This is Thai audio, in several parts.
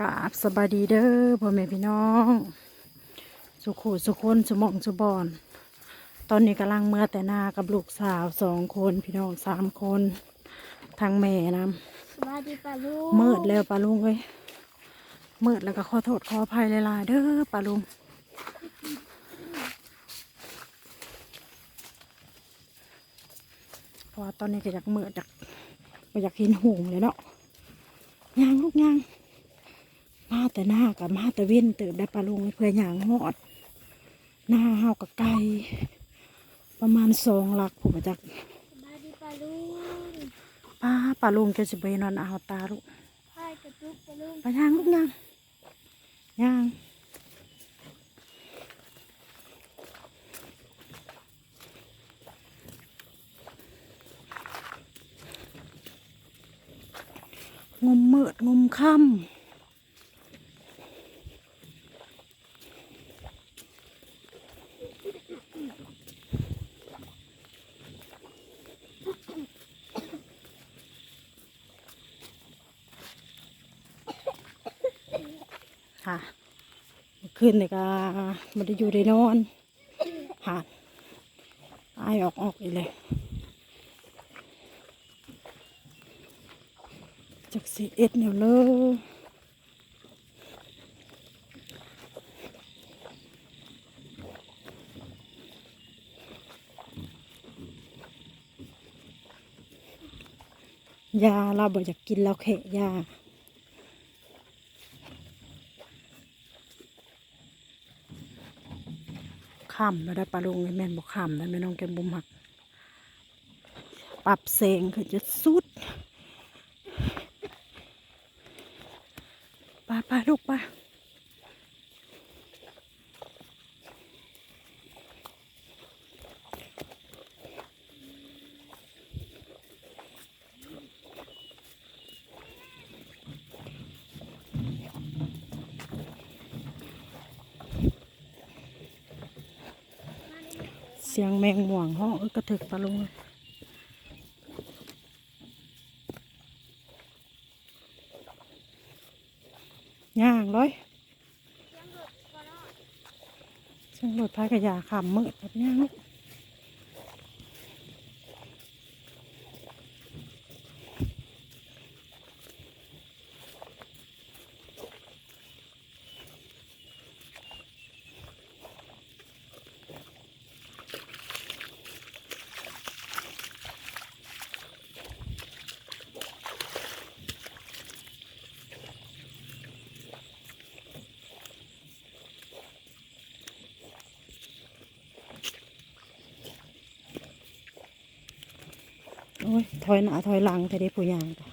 กราบสบายดีเด้อพ่อแม่พี่น้อง สุขุสุคนสมองสุบอน ตอนนี้กำลังเมื่อแต่หนากับลูกสาวสองคนพี่น้องสามคนทางแม่นะสวัสดีป้าลูกมืดแล้วปลาลุงเอ้ยมืดแล้วก็ขอโทษขออภัยหลายๆเด้อปลาลุงเพราะว่าตอนนี้ก็อยากมืดอยากก็อยากเห็นหงเลยเนาะย่างลูกย่าง มาแต่หน้ากับมาแต่เว้นเติบได้ปลาลุงเพื่อย่างหอด หน้าเฮากับไก่ประมาณสองหลักผมมาจากสวัสดีป้าลูกป้าปลาลุงจะสิไปนอนเอาตาลูกพายกระตุกป้าลูกไปย่างลูกย่างย่างงมมืดงมค่ำ เมื่อคืนนี่ก็มันได้อยู่ได้นอนหาดอายออกออกอีกเลยจักสีเอ็ดเนี่ยเลยยาเราบอกอยากกินเราแค่ยา ค่ำแล้วได้ปลาลุงแม่นบอกค่ำได้แม่น้องแกมบุมหัก ปรับเสงคือจะสุดไปไปลูกไปเสียงแมงม่วงห้องกระถึกปลาลงย่างเลยเสียงรถพายกระยาขำมืดแบบนี้ลูก โอ้ยถอยหน้าถอยหลังแต่ได้ผู้ยางจ้ะ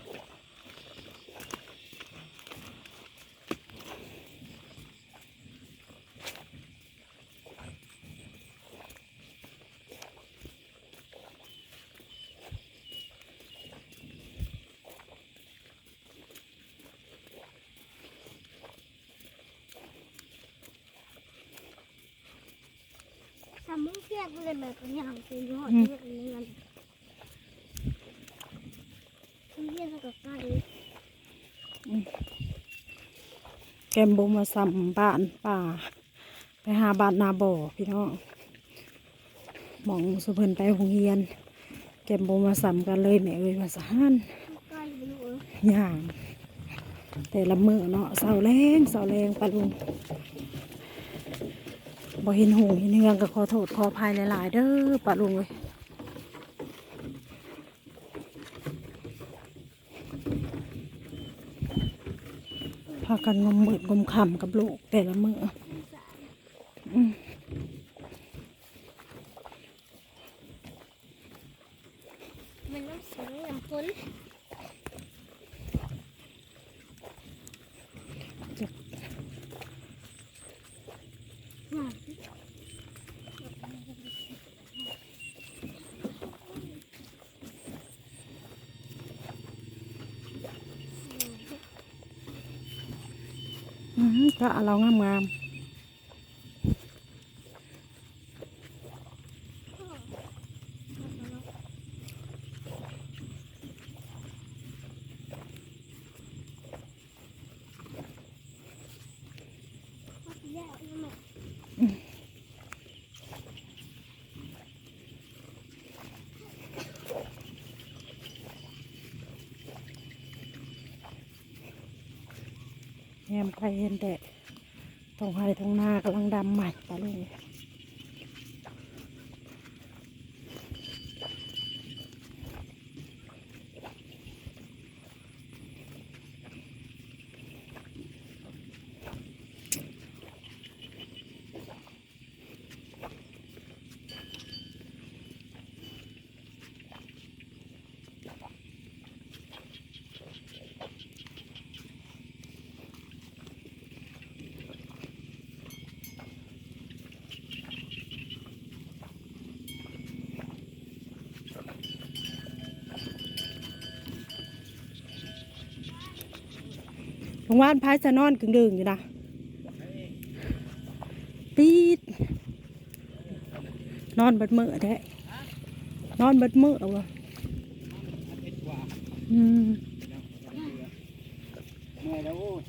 ทำมุ้งเสียกเลยแบบนี้ของตีหอดเยอะเลยมันมุ้งเสียกกับไก่ แกมบุมาซ้ำบ้านป่า ไปหาบ้านนาบ่อพี่น้องมองสุเพิ่นไปโรงเรียน แกมบุมาซ้ำกันเลยแม่เอ้ยมาสานไก่ไปลูกย่างแต่ละมือเนาะเสาแรงเสาแรงปะลุงบ่เห็นหงเห็นเฮืองก็ขอโทษขออภัยหลาย ๆ เด้อปะลุงเลย กันงมมืดงมคำกับลูกแต่ละมืออมันต้องสียงน้ำฝน ก็เรางามงามแยมไปเห็นแดด ตรงไห้ตรงหน้ากำลังดำใหม่ปลาลุง ทางว่านพายจะนอนกึ่งดึงอยู่นะตีดนอนบัดเมื่อแท้นอนบัดมือเอวะอืมเมื่อยแล้วโอ้ย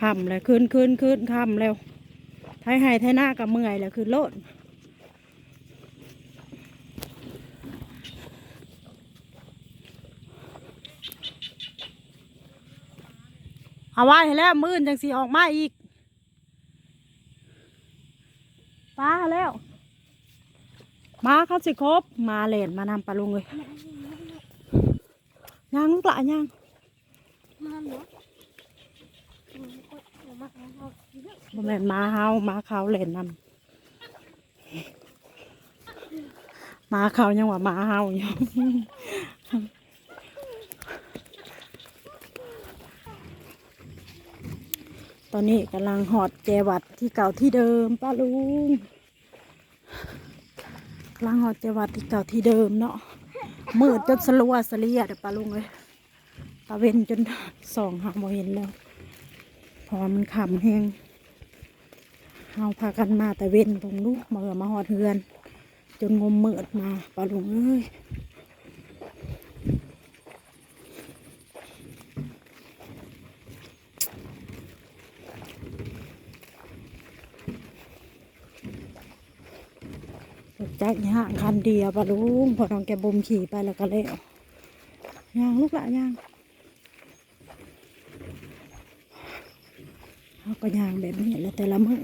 คำเลยขึ้นขึ้นขึ้นคำแล้วไทยให้ไทยหน้ากับเมื่อยแล้วคือโลด เอาไว้ให้แล้วมื่นจังสีออกมาอีกป้าแล้ว มาเขาสิครบมาเล่นมานำปลาลุงเลยยังลูกหละยังมาเนาะบ่แม่นมาเฮามาเขาเล่นนำมาเขายังว่ามาเฮาอยู่ ตอนนี้กำลังหอดแจวัดที่เก่าที่เดิมป้าลุงกำลังหอดแจวัดที่เก่าที่เดิมเนาะมืดจนสลัวสลียเด้อป้าลุงเลยตาเวนจนส่องหาบ่เห็นแล้วพอมันขำแห้งเฮาพากันมาแต่เว้นตรงนู้นมาเอมาหอดเฮือน จนงมมืดมาปลาหลงเอ้ย จักย่างคันเดียวปะลุงพอน้องแกบ่มขี่ไปแล้วก็แล้วย่างลูกละย่างเขาก็ย่างแบบนี้แล้วแต่ละมือ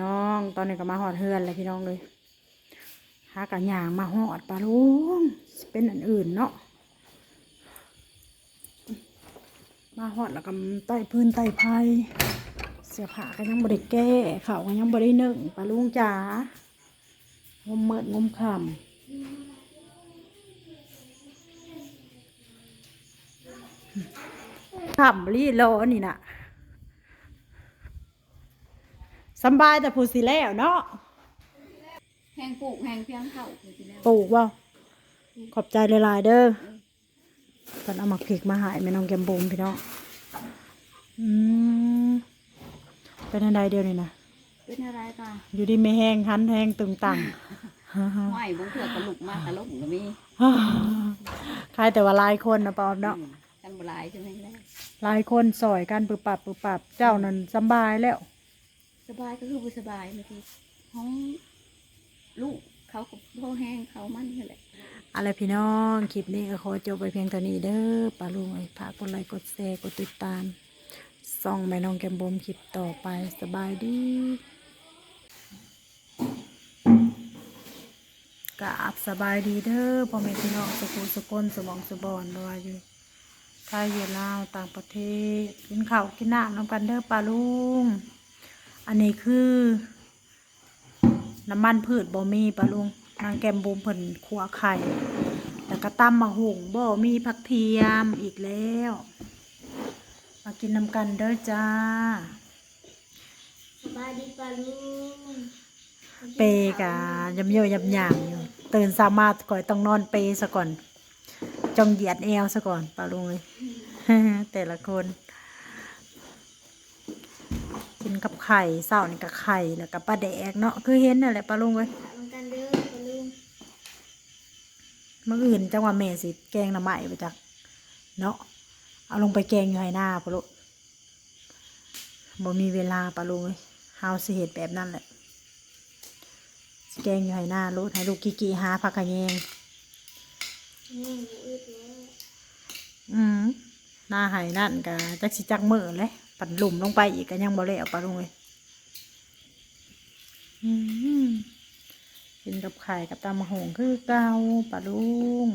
น้อง ตอนนี้ก็มาหอดเฮือนเลยพี่น้องเลยหากันยางมาหอดปลาลุงเป็นอันอื่นเนาะมาหอดแล้วก็ไต่พื้นไต่ไผ่เสื้อผ้าก็ยังบริแก้เขาก็ยังบริหนึ่งปลาลุงจ๋างมเมิดงมคำคำรีโลนี่น่ะ สำบายแต่ผู้สิแล้วเนาะแหงปลูกแหงเพียงเข้าคือสิแล้วปลูกว่าขอบใจหลายๆเด้อตอนเอามาพริกมาใหายแม่น้องแกมบูมพี่น้องอืมเป็นอะไรเดียวนี่นะเป็นอะไรกันอยู่ดีไม่แห้งคันแห้งตึงตังห้อยบงเถื่อกระลุกมากกระลุกก็มีใครแต่ว่าหลายคนนะปอมเนาะอืมกันบหลายใช่ไหมแล้วหลายคนสอยกันปึบปับปึบปับเจ้านั่นสำบายแล้ว สบายก็คือบ่สบายบางทีห้องลูกเขากับพ่อแห้งเขามั่นนี่แหละอะไรพี่น้องคลิปนี้ก็ขอจบไปเพียงเท่านี้เด้อปาลุงไอ้พากกดไลค์กดแชร์กดติดตามส่องแม่น้องแกมบมคลิปต่อไปสบายดีกราบสบายดีเด้อพ่อแม่พี่น้องสุขุสุกนสมองสุบอนด้วยอยู่ไทยอยู่ลาวต่างประเทศกินข้าวกินน้ำน้ำกันเด้อปลาลุง อันนี้คือ น้ำมันพืชบ่มีปลาลุงนางแกมบูมเพิ่นขัวไข่ แล้วก็ตำมะหุงบ่มีผักเทียมอีกแล้ว มากินน้ำกันเด้อจ้าสบายดีปะลุงเปกะยำโยยำหยางอยู่ตื่นสามารถก่อยต้องนอนเปซะก่อน จงเหยียดแอวซะก่อนปลาลุงเลยแต่ละคน กินกับไข่เศร้านี่กับไข่แล้วกับปลาแดกเนาะคือเห็นนั่นแหละปลาลุงเลยถามกันเด้อปะลุงมื่ออื่นจังหวะแม่สิแกงหน้ำใหม่ไปจักเนาะเอาลงไปแกงอยู่ให้หน้าปะลุบ่มีเวลาปะลุงเอ้ยเฮาสิเฮ็ดแบบนั้นแหละสิแกงอยู่ให้หน้าลูกให้ลูกกิกิหาผักกะแยงนี่หนูอึดแล้วอืมหน้าไห้นั่นก็จักสิจักมือเลย ปัดหลุมลงไปอีกก็ยังบ่แล้วปะลุงเอ้ยอืมกินกับไข่กับตำมะฮงคือเก่าปะลุง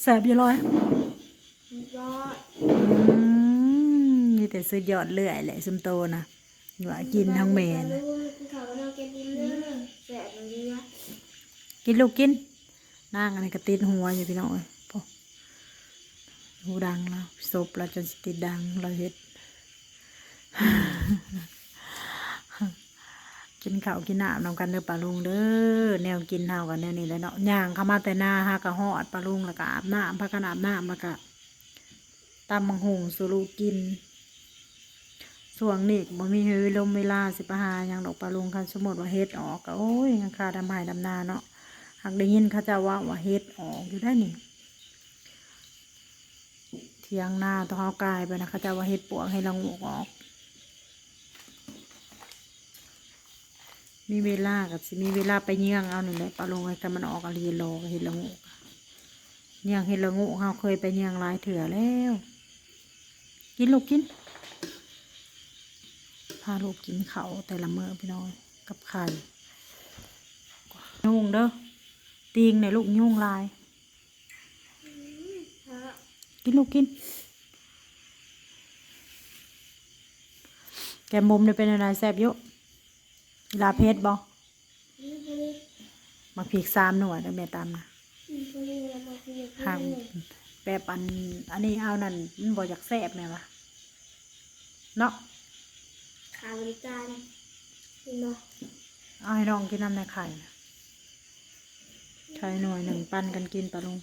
แสบอยู่ร้อยยอดอืมมีแต่สุดยอดเลื่อยแหละซุมโตนะว่ากินทั้งเมนลูกกินข้ กินลูกกินนางอะไรก็ติดหัวอยู่พี่น้องเอ้ยพอหูดังแล้วศพเราจนติดดังเราเฮ็ดกินข้าวกินน้ำนำกันเด้อปลาลุงเด้อแนวกินเท่ากันแนวนี้แหล้วเนาะย่างเข้ามาแต่หน้าหากะหอดปลาลุงแล้วก็อาบน้ำพักกันอาบน้ำแล้วก็ตำมังหงสุรูกินส่วงนี้บ่มีเฮลมเวลาสิปหาหยังดอกปลาลุงคันสมมติว่าเฮ็ดออกก็โอ้ยยังคาดำไห้ดำนาเนาะ หากได้ยินเขาเจะว่าว่าเฮ็ดออกอยู่ได้นี่เทียงหน้าต้องเอากายไปนะเขาเจะว่าเฮ็ดปวกให้ละงูกออก มีเวลากับสิมีเวลาไปเยี่ยงเอาหนึ่งเลยปลาลงไอ้กันมันออกอะไรรอเห็ดละงูกเยี่ยงเห็ดละงูเขาเคยไปเยี่ยงหลายเถื่อแล้ว กินลูกกินพาลูกกินเขาแต่ละเมื้อพี่น้องกับไข่ยุ่งเด้อ ตีงในลูกยุ่งลายฮะกินลูกกิน แกมบุมเนี่ยเป็นอะไรแซ่บเยอะลาเพชรบอนี่พอดีมาพริกสามหน่วยแล้วแม่ตามนะนี่พอดีแล้วมาคุยกับห่างพี่แบบอัน อันนี้เอานั่นมันบ่อยากแซ่บแม่วะเนาะขาบริการกินเนาะเอาให้น้องกินน้ำในไข่นะ ไข่หน่วยหนึ่งปันกันกินปลุง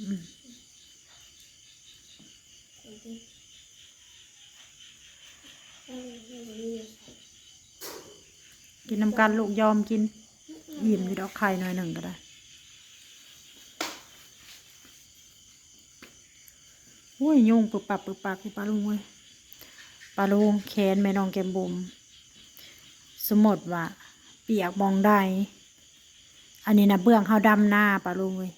อืมโอเคเอาเอาเอากินน้ำกันลูกยอมกินอิ่มอยู่ดอกไข่หน่อยหนึ่งก็ได้โอ้ยยุงปึกปับปึกปักปลาลุงเว้ยปลาลุงแขนแม่น้องแกมบุมสมมติว่าเปียกมองได้ อันนี้นะเบื้องข้าวดำหน้าปลาลุงเว้ย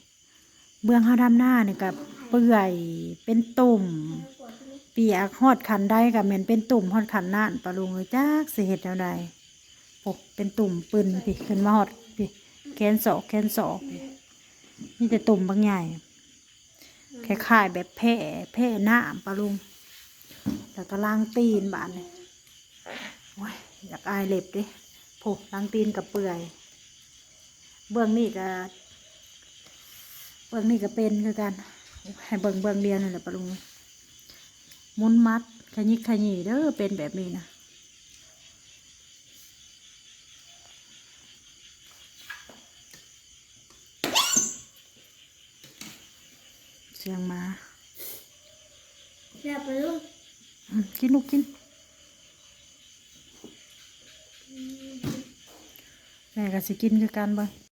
เบื้องข้าวดำหน้าเนี่ยกับเปื่อยเป็นตุ่ม เปียกฮอดขันได้กับเหม็นเป็นตุ่มฮอดขันน่านปลาลุงเลยจักสิเห็ดแนวใดปกเป็นตุ่มปืนพี่ขึ้นมาฮอดพี่แขนศอกแขนศอกนี่แต่ตุ่มบางใหญ่คล้ายๆแบบแพ่แพ่หน้าปลาลุงแล้วก็ล้างตีนบานเลยอยากอายเล็บดิโผล้างตีนกับเปื่อย เบื้องนี่ก็เบื้องนี่ก็เป็นคือกัน ให้เบิ่งเบื้องเดียวนั่นแหละปลาลุงหมุนมัดขยิกขยี้เด้อเป็นแบบนี้นะเสียงหมาแซ่บไปลูกอืมกินลูกกินแม่ก็สิกินคือกันบ่